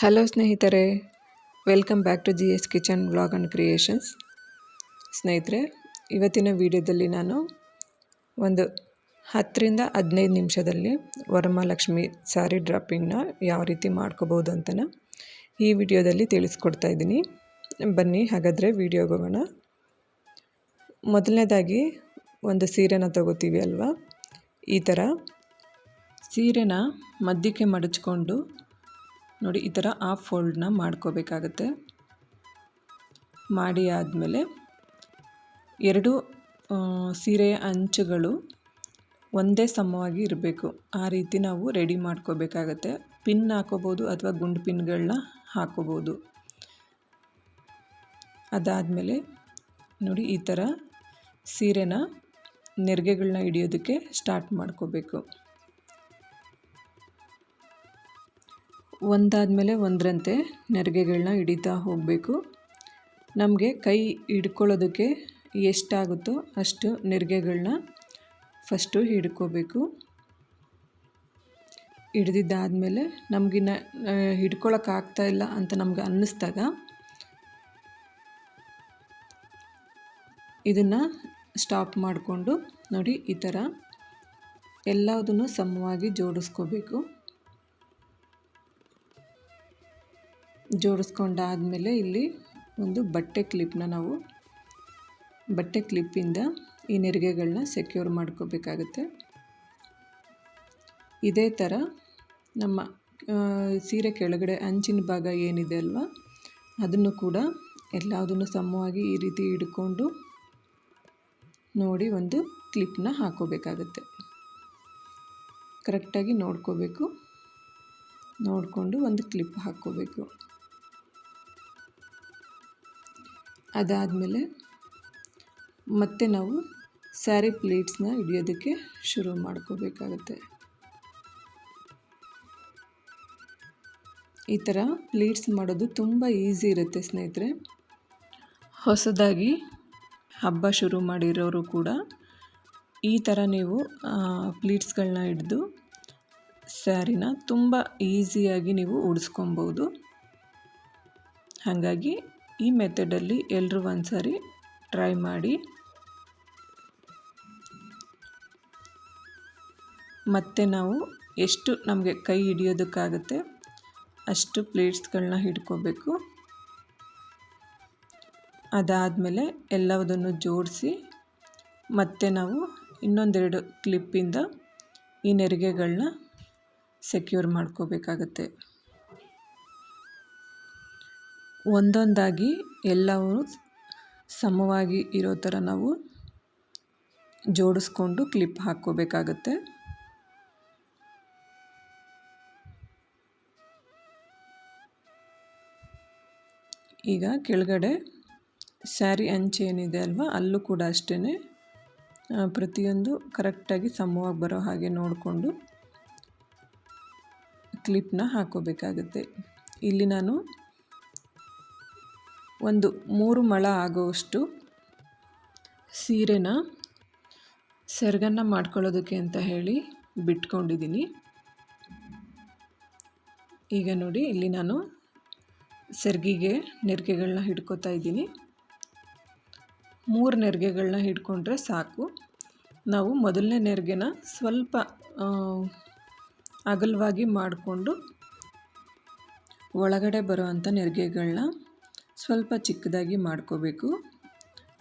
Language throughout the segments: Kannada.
ಹಲೋ ಸ್ನೇಹಿತರೆ, welcome back to G S kitchen vlog and creations. ಸ್ನೇಹಿತರೆ, ಇವತ್ತಿನ ವಿಡಿಯೋದಲ್ಲಿ ನಾನು ಒಂದು ಹತ್ತರಿಂದ ಹದಿನೈದು ನಿಮಿಷದಲ್ಲಿ ವರಮಹಾಲಕ್ಷ್ಮಿ ಸ್ಯಾರಿ ಡ್ರಾಪಿಂಗ್ನ ಯಾವ ರೀತಿ ಮಾಡ್ಕೋಬೋದು ಅಂತನ ಈ ವಿಡಿಯೋದಲ್ಲಿ ತಿಳಿಸ್ಕೊಡ್ತಾ ಇದ್ದೀನಿ. ಬನ್ನಿ, ಹಾಗಾದರೆ ವಿಡಿಯೋಗೆ ಹೋಗೋಣ. ಮೊದಲನೇದಾಗಿ ಒಂದು ಸೀರೆನ ತಗೋತೀವಿ ಅಲ್ವಾ? ಈ ಥರ ಸೀರೆನ ಮಧ್ಯಕ್ಕೆ ಮಡಚ್ಕೊಂಡು ನೋಡಿ, ಈ ಥರ ಆ ಫೋಲ್ಡ್ನ ಮಾಡ್ಕೋಬೇಕಾಗತ್ತೆ. ಮಾಡಿ ಆದಮೇಲೆ ಎರಡು ಸೀರೆಯ ಅಂಚುಗಳು ಒಂದೇ ಸಮವಾಗಿ ಇರಬೇಕು. ಆ ರೀತಿ ನಾವು ರೆಡಿ ಮಾಡ್ಕೋಬೇಕಾಗತ್ತೆ. ಪಿನ್ ಹಾಕೋಬೋದು ಅಥವಾ ಗುಂಡು ಪಿನ್ಗಳನ್ನ ಹಾಕೋಬೋದು. ಅದಾದಮೇಲೆ ನೋಡಿ, ಈ ಥರ ಸೀರೆನ ನೆರಿಗೆಗಳನ್ನ ಹಿಡಿಯೋದಕ್ಕೆ ಸ್ಟಾರ್ಟ್ ಮಾಡ್ಕೋಬೇಕು. ಒಂದಾದಮೇಲೆ ಒಂದರಂತೆ ನೆರಿಗೆಗಳನ್ನ ಹಿಡಿತಾ ಹೋಗಬೇಕು. ನಮಗೆ ಕೈ ಹಿಡ್ಕೊಳ್ಳೋದಕ್ಕೆ ಎಷ್ಟಾಗುತ್ತೋ ಅಷ್ಟು ನೆರಿಗೆಗಳನ್ನ ಫಸ್ಟು ಹಿಡ್ಕೋಬೇಕು. ಹಿಡ್ದಿದ್ದಾದಮೇಲೆ ನಮಗಿನ್ನ ಹಿಡ್ಕೊಳಕ್ಕಾಗ್ತಾ ಇಲ್ಲ ಅಂತ ನಮ್ಗೆ ಅನ್ನಿಸ್ದಾಗ ಇದನ್ನು ಸ್ಟಾಪ್ ಮಾಡಿಕೊಂಡು ನೋಡಿ ಈ ಥರ ಎಲ್ಲದನ್ನು ಸಮವಾಗಿ ಜೋಡಿಸ್ಕೋಬೇಕು. ಜೋಡಿಸ್ಕೊಂಡಾದಮೇಲೆ ಇಲ್ಲಿ ಒಂದು ಬಟ್ಟೆ ಕ್ಲಿಪ್ನ ನಾವು ಬಟ್ಟೆ ಕ್ಲಿಪ್ಪಿಂದ ಈ ನೆರಿಗೆಗಳನ್ನ ಸೆಕ್ಯೂರ್ ಮಾಡ್ಕೋಬೇಕಾಗುತ್ತೆ. ಇದೇ ಥರ ನಮ್ಮ ಸೀರೆ ಕೆಳಗಡೆ ಅಂಚಿನ ಭಾಗ ಏನಿದೆ ಅಲ್ವಾ, ಅದನ್ನು ಕೂಡ ಎಲ್ಲದನ್ನು ಸಮವಾಗಿ ಈ ರೀತಿ ಹಿಡ್ಕೊಂಡು ನೋಡಿ ಒಂದು ಕ್ಲಿಪ್ನ ಹಾಕೋಬೇಕಾಗತ್ತೆ. ಕರೆಕ್ಟಾಗಿ ನೋಡ್ಕೋಬೇಕು. ನೋಡಿಕೊಂಡು ಒಂದು ಕ್ಲಿಪ್ ಹಾಕ್ಕೋಬೇಕು. ಅದಾದಮೇಲೆ ಮತ್ತೆ ನಾವು ಸ್ಯಾರಿ ಪ್ಲೇಟ್ಸ್ನ ಹಿಡಿಯೋದಕ್ಕೆ ಶುರು ಮಾಡ್ಕೋಬೇಕಾಗತ್ತೆ. ಈ ಥರ ಪ್ಲೇಟ್ಸ್ ಮಾಡೋದು ತುಂಬ ಈಸಿ ಇರುತ್ತೆ ಸ್ನೇಹಿತರೆ. ಹೊಸದಾಗಿ ಹಬ್ಬ ಶುರು ಮಾಡಿರೋರು ಕೂಡ ಈ ಥರ ನೀವು ಪ್ಲೀಟ್ಸ್ಗಳನ್ನ ಹಿಡಿದು ಸ್ಯಾರಿನ ತುಂಬ ಈಸಿಯಾಗಿ ನೀವು ಉಡಿಸ್ಕೊಬೋದು. ಹಾಗಾಗಿ ಈ ಮೆಥಡಲ್ಲಿ ಎಲ್ಲರೂ ಒಂದ್ಸರಿ ಟ್ರೈ ಮಾಡಿ. ಮತ್ತೆ ನಾವು ಎಷ್ಟು ನಮಗೆ ಕೈ ಹಿಡಿಯೋದಕ್ಕಾಗುತ್ತೆ ಅಷ್ಟು ಪ್ಲೇಟ್ಸ್ಗಳನ್ನ ಹಿಡ್ಕೋಬೇಕು. ಅದಾದಮೇಲೆ ಎಲ್ಲದನ್ನು ಜೋಡಿಸಿ ಮತ್ತೆ ನಾವು ಇನ್ನೊಂದೆರಡು ಕ್ಲಿಪ್ಪಿಂದ ಈ ನೆರಿಗೆಗಳನ್ನ ಸೆಕ್ಯೂರ್ ಮಾಡ್ಕೋಬೇಕಾಗತ್ತೆ. ಒಂದೊಂದಾಗಿ ಎಲ್ಲವೂ ಸಮವಾಗಿ ಇರೋ ಥರ ನಾವು ಜೋಡಿಸ್ಕೊಂಡು ಕ್ಲಿಪ್ ಹಾಕ್ಕೋಬೇಕಾಗತ್ತೆ. ಈಗ ಕೆಳಗಡೆ ಸ್ಯಾರಿ ಅಂಚೆ ಅಂಚೇನಿದೆ ಅಲ್ವಾ, ಅಲ್ಲೂ ಕೂಡ ಅಷ್ಟೇ ಪ್ರತಿಯೊಂದು ಕರೆಕ್ಟಾಗಿ ಸಮವಾಗಿ ಬರೋ ಹಾಗೆ ನೋಡಿಕೊಂಡು ಕ್ಲಿಪ್ನ ಹಾಕೋಬೇಕಾಗುತ್ತೆ ಇಲ್ಲಿ ನಾನು ಒಂದು ಮೂರು ಮೊಳ ಆಗೋವಷ್ಟು ಸೀರೆನ ಸೆರಗನ್ನು ಮಾಡ್ಕೊಳ್ಳೋದಕ್ಕೆ ಅಂತ ಹೇಳಿ ಬಿಟ್ಕೊಂಡಿದ್ದೀನಿ. ಈಗ ನೋಡಿ, ಇಲ್ಲಿ ನಾನು ಸೆರ್ಗಿಗೆ ನೆರಿಗೆಗಳನ್ನ ಹಿಡ್ಕೋತಾ ಇದ್ದೀನಿ. ಮೂರು ನೆರಿಗೆಗಳನ್ನ ಹಿಡ್ಕೊಂಡ್ರೆ ಸಾಕು. ನಾವು ಮೊದಲನೇ ನೆರಿಗೆನ ಸ್ವಲ್ಪ ಅಗಲವಾಗಿ ಮಾಡಿಕೊಂಡು ಒಳಗಡೆ ಬರುವಂಥ ನೆರಿಗೆಗಳನ್ನ ಸ್ವಲ್ಪ ಚಿಕ್ಕದಾಗಿ ಮಾಡ್ಕೋಬೇಕು.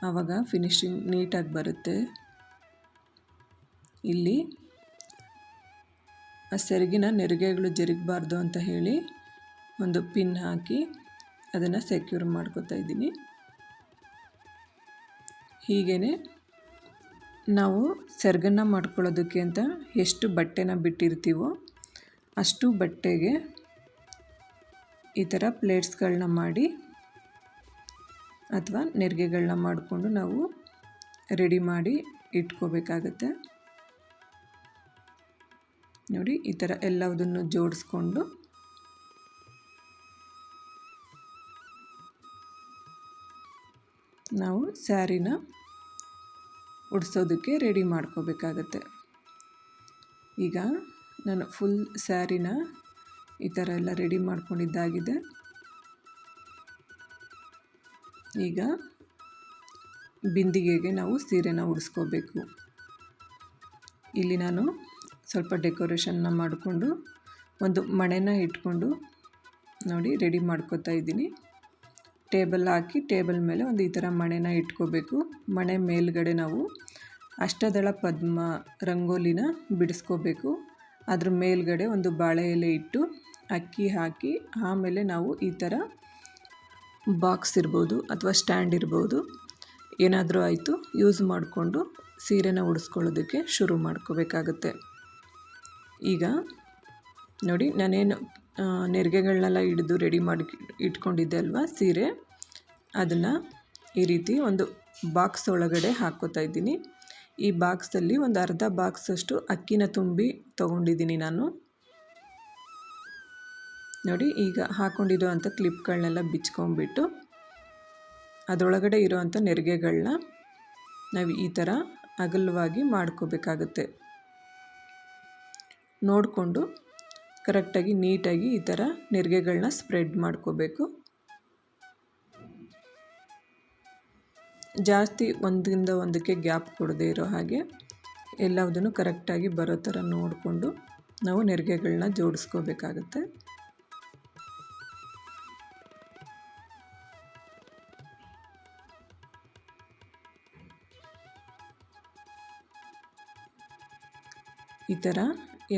ಆವಾಗ ಫಿನಿಶಿಂಗ್ ನೀಟಾಗಿ ಬರುತ್ತೆ. ಇಲ್ಲಿ ಆ ಸೆರಗಿನ ನೆರಿಗೆಗಳು ಜರುಗಬಾರ್ದು ಅಂತ ಹೇಳಿ ಒಂದು ಪಿನ್ ಹಾಕಿ ಅದನ್ನು ಸೆಕ್ಯೂರ್ ಮಾಡ್ಕೋತಾ ಇದ್ದೀನಿ. ಹೀಗೇ ನಾವು ಸೆರಗನ್ನು ಮಾಡ್ಕೊಳ್ಳೋದಕ್ಕೆ ಅಂತ ಎಷ್ಟು ಬಟ್ಟೆನ ಬಿಟ್ಟಿರ್ತೀವೋ ಅಷ್ಟು ಬಟ್ಟೆಗೆ ಈ ಥರ ಪ್ಲೇಟ್ಸ್ಗಳನ್ನ ಮಾಡಿ ಅಥವಾ ನೆರಿಗೆಗಳನ್ನ ಮಾಡಿಕೊಂಡು ನಾವು ರೆಡಿ ಮಾಡಿ ಇಟ್ಕೋಬೇಕಾಗತ್ತೆ. ನೋಡಿ, ಈ ಥರ ಎಲ್ಲದನ್ನು ಜೋಡಿಸ್ಕೊಂಡು ನಾವು ಸ್ಯಾರಿನ ಉಡಿಸೋದಕ್ಕೆ ರೆಡಿ ಮಾಡ್ಕೋಬೇಕಾಗತ್ತೆ. ಈಗ ನಾನು ಫುಲ್ ಸ್ಯಾರಿನ ಈ ಥರ ಎಲ್ಲ ರೆಡಿ ಮಾಡ್ಕೊಂಡಿದ್ದಾಗಿದೆ. ಈಗ ಬಿಂದಿಗೆಗೆ ನಾವು ಸೀರೆನ ಉಡಿಸ್ಕೋಬೇಕು. ಇಲ್ಲಿ ನಾನು ಸ್ವಲ್ಪ ಡೆಕೋರೇಷನ್ನ ಮಾಡಿಕೊಂಡು ಒಂದು ಮಣೆನ ಇಟ್ಕೊಂಡು ನೋಡಿ ರೆಡಿ ಮಾಡ್ಕೋತಾ ಇದ್ದೀನಿ. ಟೇಬಲ್ ಹಾಕಿ ಟೇಬಲ್ ಮೇಲೆ ಒಂದು ಈ ಥರ ಮಣೆನ ಇಟ್ಕೋಬೇಕು. ಮಣೆ ಮೇಲ್ಗಡೆ ನಾವು ಅಷ್ಟದಳ ಪದ್ಮ ರಂಗೋಲಿನ ಬಿಡಿಸ್ಕೋಬೇಕು. ಅದ್ರ ಮೇಲ್ಗಡೆ ಒಂದು ಬಾಳೆ ಎಲೆ ಇಟ್ಟು ಅಕ್ಕಿ ಹಾಕಿ ಆಮೇಲೆ ನಾವು ಈ ಥರ ಬಾಕ್ಸ್ ಇರ್ಬೋದು ಅಥವಾ ಸ್ಟ್ಯಾಂಡ್ ಇರ್ಬೋದು. ಏನಾದರೂ ಆಯಿತು, ಯೂಸ್ ಮಾಡಿಕೊಂಡು ಸೀರೆನ ಉಡಿಸ್ಕೊಳ್ಳೋದಕ್ಕೆ ಶುರು ಮಾಡ್ಕೋಬೇಕಾಗತ್ತೆ. ಈಗ ನೋಡಿ, ನಾನೇನು ನೆರಿಗೆಗಳನ್ನೆಲ್ಲ ಹಿಡಿದು ರೆಡಿ ಮಾಡಿ ಇಟ್ಕೊಂಡಿದ್ದೆ ಅಲ್ವಾ ಸೀರೆ. ಅದನ್ನು ಈ ರೀತಿ ಒಂದು ಬಾಕ್ಸ್ ಒಳಗಡೆ ಹಾಕ್ಕೋತಾ ಇದ್ದೀನಿ. ಈ ಬಾಕ್ಸಲ್ಲಿ ಒಂದು ಅರ್ಧ ಬಾಕ್ಸಷ್ಟು ಅಕ್ಕಿನ ತುಂಬಿ ತೊಗೊಂಡಿದ್ದೀನಿ ನಾನು. ನೋಡಿ, ಈಗ ಹಾಕ್ಕೊಂಡಿದ್ದು ಅಂಥ ಕ್ಲಿಪ್ಗಳನ್ನೆಲ್ಲ ಬಿಚ್ಕೊಂಡ್ಬಿಟ್ಟು ಅದರೊಳಗಡೆ ಇರೋವಂಥ ನೆರಿಗೆಗಳನ್ನ ನಾವು ಈ ಥರ ಅಗಲವಾಗಿ ಮಾಡ್ಕೋಬೇಕಾಗುತ್ತೆ. ನೋಡಿಕೊಂಡು ಕರೆಕ್ಟಾಗಿ, ನೀಟಾಗಿ ಈ ಥರ ನೆರಿಗೆಗಳನ್ನ ಸ್ಪ್ರೆಡ್ ಮಾಡ್ಕೋಬೇಕು. ಜಾಸ್ತಿ ಒಂದಿಂದ ಒಂದಕ್ಕೆ ಗ್ಯಾಪ್ ಕೊಡದೇ ಇರೋ ಹಾಗೆ ಎಲ್ಲದನ್ನು ಕರೆಕ್ಟಾಗಿ ಬರೋ ಥರ ನೋಡಿಕೊಂಡು ನಾವು ನೆರಿಗೆಗಳನ್ನ ಜೋಡಿಸ್ಕೋಬೇಕಾಗತ್ತೆ. ಈ ಥರ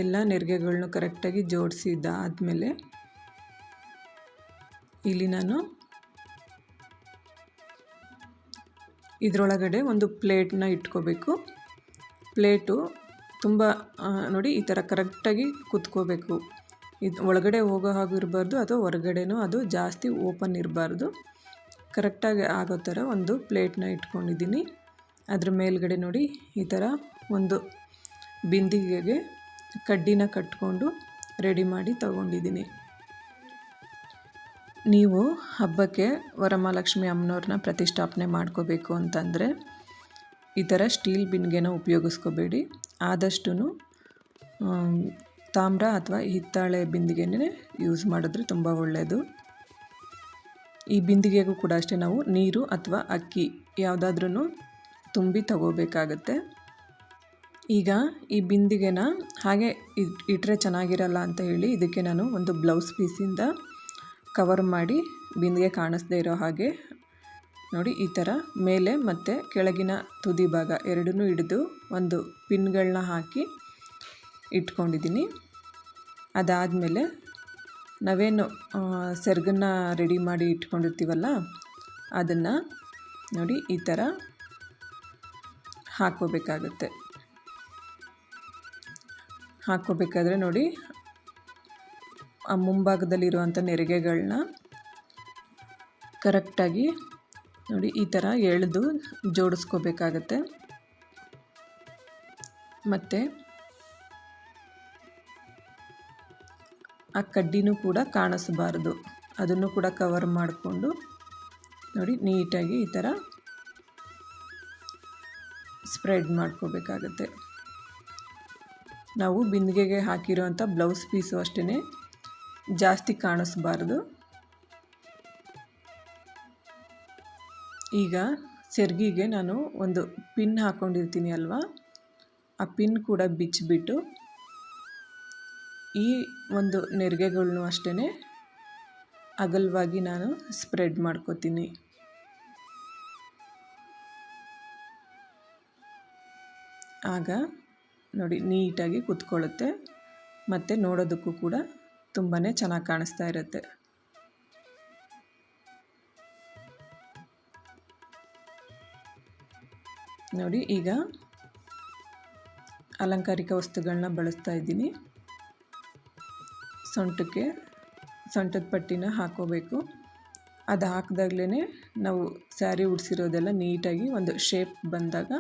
ಎಲ್ಲ ನೆರಿಗೆಗಳನ್ನೂ ಕರೆಕ್ಟಾಗಿ ಜೋಡಿಸಿದ್ದಾದಮೇಲೆ ಇಲ್ಲಿ ನಾನು ಇದರೊಳಗಡೆ ಒಂದು ಪ್ಲೇಟನ್ನ ಇಟ್ಕೋಬೇಕು. ಪ್ಲೇಟು ತುಂಬ ನೋಡಿ ಈ ಥರ ಕರೆಕ್ಟಾಗಿ ಕುತ್ಕೋಬೇಕು. ಇದು ಒಳಗಡೆ ಹೋಗೋ ಹಾಗೆ ಇರಬಾರ್ದು ಅಥವಾ ಹೊರಗಡೆನೂ ಅದು ಜಾಸ್ತಿ ಓಪನ್ ಇರಬಾರ್ದು. ಕರೆಕ್ಟಾಗಿ ಆಗೋ ಥರ ಒಂದು ಪ್ಲೇಟನ್ನ ಇಟ್ಕೊಂಡಿದ್ದೀನಿ. ಅದ್ರ ಮೇಲ್ಗಡೆ ನೋಡಿ ಈ ಥರ ಒಂದು ಬಿಂದಿಗೆಗೆ ಕಡ್ಡಿನ ಕಟ್ಕೊಂಡು ರೆಡಿ ಮಾಡಿ ತಗೊಂಡಿದ್ದೀನಿ. ನೀವು ಹಬ್ಬಕ್ಕೆ ವರಮಹಾಲಕ್ಷ್ಮಿ ಅಮ್ಮನವ್ರನ್ನ ಪ್ರತಿಷ್ಠಾಪನೆ ಮಾಡ್ಕೋಬೇಕು ಅಂತಂದರೆ ಈ ಥರ ಸ್ಟೀಲ್ ಬಿನ್ಗೆನ ಉಪಯೋಗಿಸ್ಕೋಬೇಡಿ. ಆದಷ್ಟು ತಾಮ್ರ ಅಥವಾ ಹಿತ್ತಾಳೆ ಬಿಂದಿಗೆನೇ ಯೂಸ್ ಮಾಡಿದ್ರೆ ತುಂಬ ಒಳ್ಳೆಯದು ಈ ಬಿಂದಿಗೆಗೂ ಕೂಡ ಅಷ್ಟೇ ನಾವು ನೀರು ಅಥವಾ ಅಕ್ಕಿ ಯಾವುದಾದ್ರೂ ತುಂಬಿ ತಗೋಬೇಕಾಗತ್ತೆ. ಈಗ ಈ ಬಿಂದಿಗೆನ ಹಾಗೆ ಇಟ್ಟರೆ ಚೆನ್ನಾಗಿರಲ್ಲ ಅಂತ ಹೇಳಿ ಇದಕ್ಕೆ ನಾನು ಒಂದು ಬ್ಲೌಸ್ ಪೀಸಿಂದ ಕವರ್ ಮಾಡಿ ಬಿಂದಿಗೆ ಕಾಣಿಸ್ದೇ ಇರೋ ಹಾಗೆ ನೋಡಿ ಈ ಥರ ಮೇಲೆ ಮತ್ತು ಕೆಳಗಿನ ತುದಿ ಭಾಗ ಎರಡನ್ನೂ ಹಿಡಿದು ಒಂದು ಪಿನ್ಗಳನ್ನ ಹಾಕಿ ಇಟ್ಕೊಂಡಿದ್ದೀನಿ. ಅದಾದಮೇಲೆ ನಾವೇನು ಸೆರ್ಗನ್ನ ರೆಡಿ ಮಾಡಿ ಇಟ್ಕೊಂಡಿರ್ತೀವಲ್ಲ, ಅದನ್ನು ನೋಡಿ ಈ ಥರ ಹಾಕ್ಕೋಬೇಕಾಗತ್ತೆ. ಹಾಕ್ಕೋಬೇಕಾದ್ರೆ ನೋಡಿ, ಆ ಮುಂಭಾಗದಲ್ಲಿರುವಂಥ ನೆರಿಗೆಗಳನ್ನ ಕರೆಕ್ಟಾಗಿ ನೋಡಿ ಈ ಥರ ಎಳೆದು ಜೋಡಿಸ್ಕೋಬೇಕಾಗತ್ತೆ. ಮತ್ತು ಆ ಕಡ್ಡಿನೂ ಕೂಡ ಕಾಣಿಸಬಾರ್ದು. ಅದನ್ನು ಕೂಡ ಕವರ್ ಮಾಡಿಕೊಂಡು ನೋಡಿ ನೀಟಾಗಿ ಈ ಥರ ಸ್ಪ್ರೆಡ್ ಮಾಡ್ಕೋಬೇಕಾಗತ್ತೆ. ನಾವು ಬಿಂದಿಗೆಗೆ ಹಾಕಿರೋವಂಥ ಬ್ಲೌಸ್ ಪೀಸು ಅಷ್ಟೇ ಜಾಸ್ತಿ ಕಾಣಿಸ್ಬಾರ್ದು. ಈಗ ಸೆರ್ಗಿಗೆ ನಾನು ಒಂದು ಪಿನ್ ಹಾಕ್ಕೊಂಡಿರ್ತೀನಿ ಅಲ್ವಾ? ಆ ಪಿನ್ ಕೂಡ ಬಿಚ್ಚಿಬಿಟ್ಟು ಈ ಒಂದು ನೆರಿಗೆಗಳನ್ನು ಅಷ್ಟೇ ಅಗಲವಾಗಿ ನಾನು ಸ್ಪ್ರೆಡ್ ಮಾಡ್ಕೋತೀನಿ. ಆಗ ನೋಡಿ, ನೀಟಾಗಿ ಕುತ್ಕೊಳ್ಳುತ್ತೆ. ಮತ್ತು ನೋಡೋದಕ್ಕೂ ಕೂಡ ತುಂಬಾ ಚೆನ್ನಾಗಿ ಕಾಣಿಸ್ತಾ ಇರುತ್ತೆ. ನೋಡಿ, ಈಗ ಅಲಂಕಾರಿಕ ವಸ್ತುಗಳನ್ನ ಬಳಸ್ತಾ ಇದ್ದೀನಿ. ಸೊಂಟಕ್ಕೆ, ಸೊಂಟದ ಪಟ್ಟಿನ ಹಾಕೋಬೇಕು. ಅದು ಹಾಕಿದಾಗ್ಲೇ ನಾವು ಸ್ಯಾರಿ ಉಡಿಸಿರೋದೆಲ್ಲ ನೀಟಾಗಿ ಒಂದು ಶೇಪ್ ಬಂದಾಗ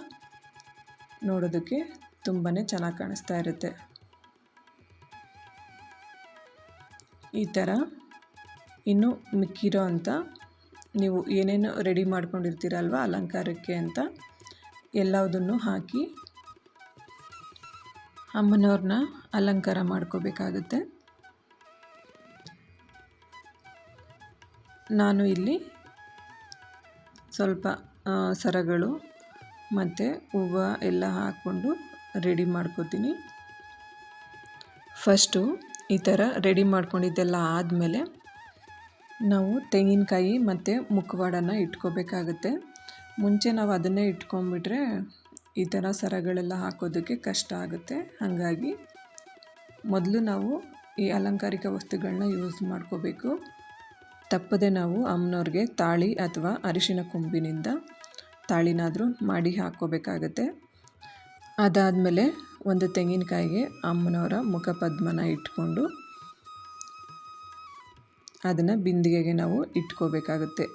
ನೋಡೋದಕ್ಕೆ ತುಂಬಾ ಚೆನ್ನಾಗಿ ಕಾಣಿಸ್ತಾ ಇರುತ್ತೆ. ಈ ಥರ ಇನ್ನು ಮಿಕ್ಕಿರೋ ಅಂತ ನೀವು ಏನೇನು ರೆಡಿ ಮಾಡ್ಕೊಂಡಿರ್ತೀರಲ್ವ ಅಲಂಕಾರಕ್ಕೆ ಅಂತ ಎಲ್ಲದನ್ನು ಹಾಕಿ ಅಮ್ಮನವ್ರನ್ನ ಅಲಂಕಾರ ಮಾಡ್ಕೋಬೇಕಾಗುತ್ತೆ. ನಾನು ಇಲ್ಲಿ ಸ್ವಲ್ಪ ಸರಗಳು ಮತ್ತು ಹೂವು ಎಲ್ಲ ಹಾಕ್ಕೊಂಡು ರೆಡಿ ಮಾಡ್ಕೋತೀನಿ. ಫಸ್ಟು ಈ ಥರ ರೆಡಿ ಮಾಡ್ಕೊಂಡಿದ್ದೆಲ್ಲ ಆದಮೇಲೆ ನಾವು ತೆಂಗಿನಕಾಯಿ ಮತ್ತು ಮುಖವಾಡನ ಇಟ್ಕೋಬೇಕಾಗುತ್ತೆ. ಮುಂಚೆ ನಾವು ಅದನ್ನೇ ಇಟ್ಕೊಂಬಿಟ್ರೆ ಈ ಥರ ಸರಗಳೆಲ್ಲ ಹಾಕೋದಕ್ಕೆ ಕಷ್ಟ ಆಗುತ್ತೆ. ಹಾಗಾಗಿ ಮೊದಲು ನಾವು ಈ ಅಲಂಕಾರಿಕ ವಸ್ತುಗಳನ್ನ ಯೂಸ್ ಮಾಡ್ಕೋಬೇಕು. ತಪ್ಪದೆ ನಾವು ಅಮ್ಮನವ್ರಿಗೆ ತಾಳಿ ಅಥವಾ ಅರಿಶಿನ ಕೊಂಬಿನಿಂದ ತಾಳಿನಾದರೂ ಮಾಡಿ ಹಾಕ್ಕೋಬೇಕಾಗತ್ತೆ. ಅದಾದಮೇಲೆ ಒಂದು ತೆಂಗಿನಕಾಯಿಗೆ ಅಮ್ಮನವರ ಮುಖಪದ್ಮನ ಇಟ್ಕೊಂಡು ಅದನ್ನು ಬಿಂದಿಗೆಗೆ ನಾವು ಇಟ್ಕೋಬೇಕಾಗುತ್ತೆ.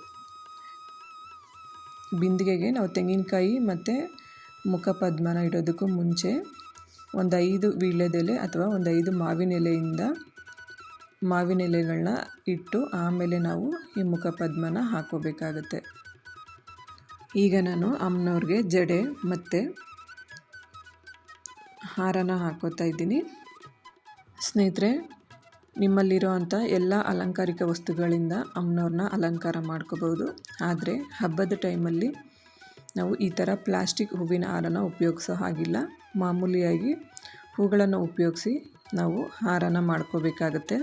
ಬಿಂದಿಗೆಗೆ ನಾವು ತೆಂಗಿನಕಾಯಿ ಮತ್ತು ಮುಖಪದ್ಮನ ಇಡೋದಕ್ಕೂ ಮುಂಚೆ ಒಂದು ಐದು ವೀಳ್ಯದೆಲೆ ಅಥವಾ ಒಂದು ಐದು ಮಾವಿನ ಎಲೆಯಿಂದ ಮಾವಿನ ಎಲೆಗಳನ್ನ ಇಟ್ಟು ಆಮೇಲೆ ನಾವು ಈ ಮುಖಪದ್ಮನ ಹಾಕೋಬೇಕಾಗತ್ತೆ ಈಗ ನಾನು ಅಮ್ಮನವ್ರಿಗೆ ಜಡೆ ಮತ್ತು ಹಾರನ ಹಾಕೋತಾ ಇದ್ದೀನಿ. ಸ್ನೇಹಿತರೆ ನಿಮ್ಮಲ್ಲಿರೋ ಅಂಥ ಎಲ್ಲ ಅಲಂಕಾರಿಕ ವಸ್ತುಗಳಿಂದ ಅಮ್ಮನವ್ರನ್ನ ಅಲಂಕಾರ ಮಾಡ್ಕೋಬೋದು ಆದರೆ, ಹಬ್ಬದ ಟೈಮಲ್ಲಿ ನಾವು ಈ ಥರ ಪ್ಲಾಸ್ಟಿಕ್ ಹೂವಿನ ಹಾರನ ಉಪಯೋಗಿಸೋ ಹಾಗಿಲ್ಲ. ಮಾಮೂಲಿಯಾಗಿ ಹೂಗಳನ್ನು ಉಪಯೋಗಿಸಿ ನಾವು ಹಾರನ ಮಾಡ್ಕೋಬೇಕಾಗತ್ತೆ.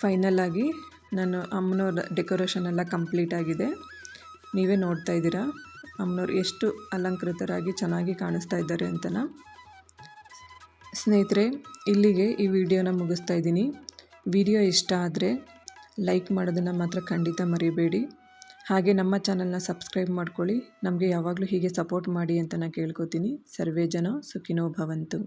ಫೈನಲ್ ಆಗಿ ನಾನು ಅಮ್ಮನವ್ರ ಡೆಕೋರೇಷನ್ ಎಲ್ಲ ಕಂಪ್ಲೀಟ್ ಆಗಿದೆ. ನೀವೇ ನೋಡ್ತಾ ಇದ್ದೀರಾ ಅಮ್ಮನವ್ರು ಎಷ್ಟು ಅಲಂಕೃತರಾಗಿ ಚೆನ್ನಾಗಿ ಕಾಣಿಸ್ತಾ ಇದ್ದಾರೆ ಅಂತನ. ಸ್ನೇಹಿತರೆ, ಇಲ್ಲಿಗೆ ಈ ವಿಡಿಯೋನ ಮುಗಿಸ್ತಾ ಇದ್ದೀನಿ. ವಿಡಿಯೋ ಇಷ್ಟ ಆದರೆ ಲೈಕ್ ಮಾಡೋದನ್ನು ಮಾತ್ರ ಖಂಡಿತ ಮರಿಬೇಡಿ. ಹಾಗೆ ನಮ್ಮ ಚಾನಲ್ನ ಸಬ್ಸ್ಕ್ರೈಬ್ ಮಾಡ್ಕೊಳ್ಳಿ. ನಮಗೆ ಯಾವಾಗಲೂ ಹೀಗೆ ಸಪೋರ್ಟ್ ಮಾಡಿ ಅಂತ ನಾನು ಕೇಳ್ಕೊತೀನಿ. ಸರ್ವೇ ಜನ ಸುಖಿನೋ ಭವಂತು.